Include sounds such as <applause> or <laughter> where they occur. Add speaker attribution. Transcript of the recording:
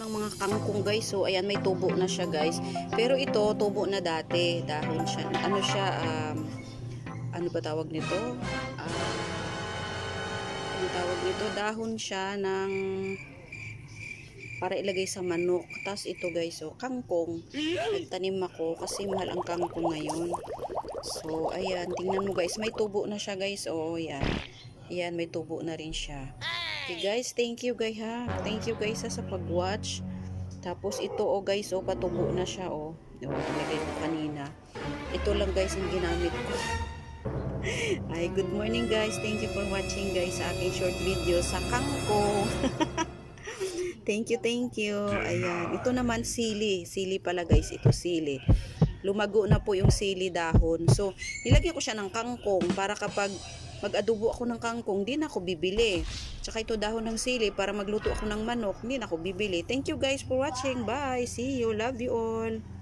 Speaker 1: ng mga kangkong guys. So ayan may tubo na siya guys. Pero ito tubo na dati, dahon siya. Ano siya um, ano ba tawag nito? Ah, ano tawag nito? Dahon siya ng para ilagay sa manok. Tapos ito guys, so kangkong. Nagtanim ako kasi mahal ang kangkong ngayon. So ayan, tingnan mo guys, may tubo na siya guys. Oh, ayan. Ayan, may tubo na rin siya. Okay guys, thank you guys ha. Thank you guys ha, sa pag-watch. Tapos ito oh guys, oh patubo na siya oh. Oh, nilagay ko kanina. Ito lang guys ang ginamit ko. <laughs> Ay, good morning guys. Thank you for watching guys sa aking short video sa kangkong. <laughs> thank you, thank you. Ayan, ito naman sili. Sili pala guys, ito sili. Lumago na po yung sili dahon. So, nilagyan ko siya ng kangkong para kapag mag-adobo ako ng kangkong, di na ako bibili. Tsaka ito dahon ng sili para magluto ako ng manok, di na ako bibili. Thank you guys for watching. Bye. See you. Love you all.